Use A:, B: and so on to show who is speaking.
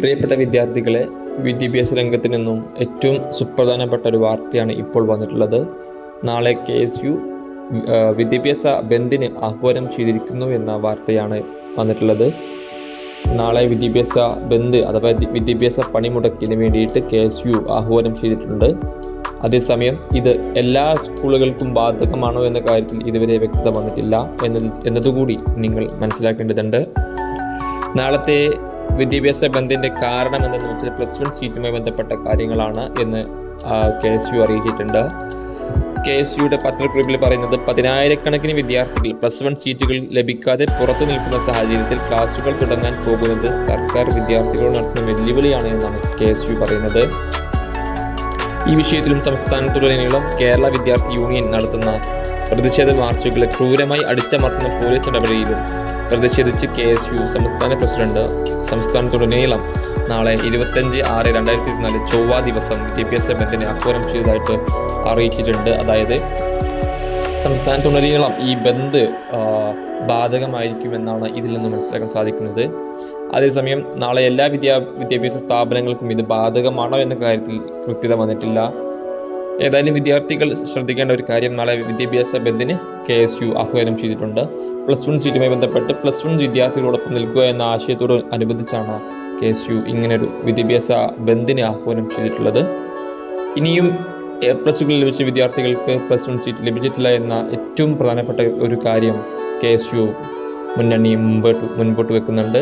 A: പ്രിയപ്പെട്ട വിദ്യാർത്ഥികളെ വിദ്യാഭ്യാസ രംഗത്ത് നിന്നും ഏറ്റവും സുപ്രധാനപ്പെട്ട ഒരു വാർത്തയാണ് ഇപ്പോൾ വന്നിട്ടുള്ളത്. നാളെ കെ എസ് യു വിദ്യാഭ്യാസ ബന്ദിന് ആഹ്വാനം ചെയ്തിരിക്കുന്നു എന്ന വാർത്തയാണ് വന്നിട്ടുള്ളത്. നാളെ വിദ്യാഭ്യാസ ബന്ദ് അഥവാ വിദ്യാഭ്യാസ പണിമുടക്കിന് വേണ്ടിയിട്ട് കെ എസ് യു ആഹ്വാനം ചെയ്തിട്ടുണ്ട്. അതേസമയം ഇത് എല്ലാ സ്കൂളുകൾക്കും ബാധകമാണോ എന്ന കാര്യത്തിൽ ഇതുവരെ വ്യക്തത വന്നിട്ടില്ല. എന്നത് എന്നതുകൂടി നിങ്ങൾ മനസ്സിലാക്കേണ്ടതുണ്ട്. നാളത്തെ വിദ്യാഭ്യാസ ബന്ധിന്റെ കാരണം എന്തെന്ന് വെച്ചാൽ പ്ലസ് വൺ സീറ്റുമായി ബന്ധപ്പെട്ട കാര്യങ്ങളാണ് എന്ന് കെ എസ് യു അറിയിച്ചിട്ടുണ്ട്. കെ എസ് യുടെ പത്രക്കുറിപ്പിൽ പറയുന്നത് പതിനായിരക്കണക്കിന് വിദ്യാർത്ഥികൾ പ്ലസ് വൺ സീറ്റുകൾ ലഭിക്കാതെ പുറത്തു നിൽക്കുന്ന സാഹചര്യത്തിൽ ക്ലാസുകൾ തുടങ്ങാൻ പോകുന്നത് സർക്കാർ വിദ്യാർത്ഥികളോട് നടത്തുന്ന വെല്ലുവിളിയാണ് എന്നാണ് കെ എസ് യു പറയുന്നത്. ഈ വിഷയത്തിലും സംസ്ഥാനത്തുടനീളം കേരള വിദ്യാർത്ഥി യൂണിയൻ നടത്തുന്ന പ്രതിഷേധ മാർച്ചുകളെ ക്രൂരമായി അടിച്ചമർത്തുന്ന പോലീസ് നടപടിയിലും പ്രതിഷേധിച്ച് കെ എസ് യു സംസ്ഥാന പ്രസിഡന്റ് സംസ്ഥാനത്തുടനീളം നാളെ ഇരുപത്തഞ്ച് ആറ് രണ്ടായിരത്തി ഇരുപത്തിനാല് ചൊവ്വ ദിവസം വിദ്യാഭ്യാസ ബന്ദിനെ ആഹ്വാനം ചെയ്തതായിട്ട് അറിയിച്ചിട്ടുണ്ട്. അതായത് സംസ്ഥാനത്തുടനീളം ഈ ബന്ദ് ബാധകമായിരിക്കുമെന്നാണ് ഇതിൽ നിന്ന് മനസ്സിലാക്കാൻ സാധിക്കുന്നത്. അതേസമയം നാളെ എല്ലാ വിദ്യാ വിദ്യാഭ്യാസ സ്ഥാപനങ്ങൾക്കും ഇത് ബാധകമാണോ എന്ന കാര്യത്തിൽ കൃത്യത വന്നിട്ടില്ല. ഏതായാലും വിദ്യാർത്ഥികൾ ശ്രദ്ധിക്കേണ്ട ഒരു കാര്യം നാളെ വിദ്യാഭ്യാസ ബന്ദിന് കെ എസ് യു ആഹ്വാനം ചെയ്തിട്ടുണ്ട്. പ്ലസ് വൺ സീറ്റുമായി ബന്ധപ്പെട്ട് പ്ലസ് വൺ വിദ്യാർത്ഥികളോടൊപ്പം നിൽക്കുക എന്ന ആശയത്തോട് അനുബന്ധിച്ചാണ് കെ എസ് യു ഇങ്ങനൊരു വിദ്യാഭ്യാസ ബന്ദിന് ആഹ്വാനം ചെയ്തിട്ടുള്ളത്. ഇനിയും എ പ്ലസുകൾ ലഭിച്ച വിദ്യാർത്ഥികൾക്ക് പ്ലസ് വൺ സീറ്റ് ലഭിച്ചിട്ടില്ല എന്ന ഏറ്റവും പ്രധാനപ്പെട്ട ഒരു കാര്യം കെ എസ് യു മുന്നണി മുമ്പോട്ട് മുൻപോട്ട് വെക്കുന്നുണ്ട്.